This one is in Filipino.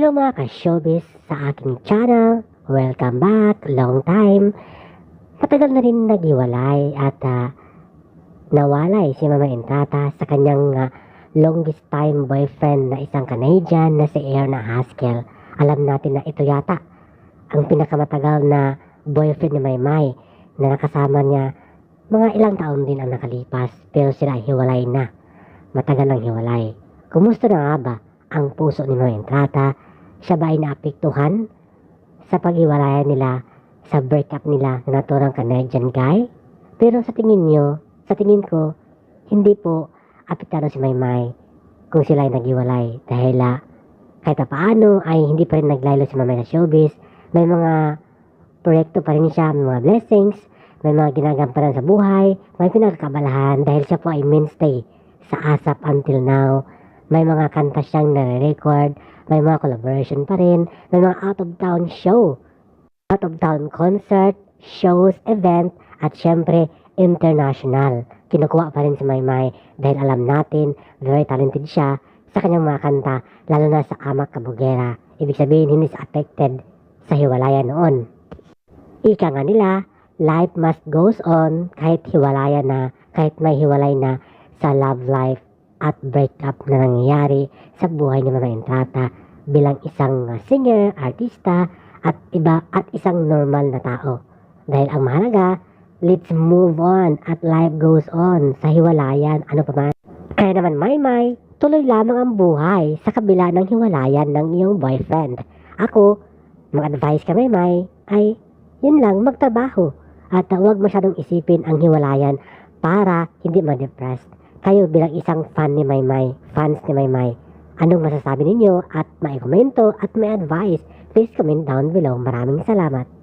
Hello mga ka-showbiz sa aking channel. Welcome back. Long time. Matagal na rin naghiwalay at ah, nawalay si Mama Entrata sa kanyang ah, longest time boyfriend na isang Canadian na si Erna Haskell. Alam natin na ito yata ang pinakamatagal na boyfriend ni Maymay na nakasama niya mga ilang taon din ang nakalipas pero sila ay hiwalay na. Matagal nang hiwalay. Kumusta na nga ba ang puso ni Mama Entrata? Siya ba ay naapektuhan sa paghiwalayan nila sa breakup nila na naturang Canadian guy? Pero sa tingin nyo, sa tingin ko, hindi po apektado si Maymay kung sila ay naghiwalay dahil ah, kahit pa paano ay hindi pa rin naglaylo si Maymay sa showbiz. May mga proyekto pa rin siya, may mga blessings, may mga ginagampanan sa buhay, may pinagkabalahan dahil siya po ay mainstay sa ASAP until now. May mga kanta siyang nare-record, may mga collaboration pa rin, may mga out-of-town show, out-of-town concert, shows, event, at syempre, international. Kinukuha pa rin si Maymay dahil alam natin, very talented siya sa kanyang mga kanta, lalo na sa Amak Kabugera. Ibig sabihin, hindi siya affected sa hiwalayan noon. Ika nga nila, life must goes on kahit hiwalayan na, kahit may hiwalay na sa love life at breakup na nangyayari sa buhay ni Mama Entrata bilang isang uh, singer, artista, at iba at isang normal na tao. Dahil ang mahalaga, let's move on at life goes on sa hiwalayan, ano pa man. Kaya naman, Maymay, tuloy lamang ang buhay sa kabila ng hiwalayan ng iyong boyfriend. Ako, mag-advise ka, Maymay, ay yun lang, magtrabaho. At huwag masyadong isipin ang hiwalayan para hindi ma-depressed. Kayo bilang isang fan ni Maymay, fans ni Maymay, anong masasabi ninyo at may komento at may advice, please comment down below. Maraming salamat.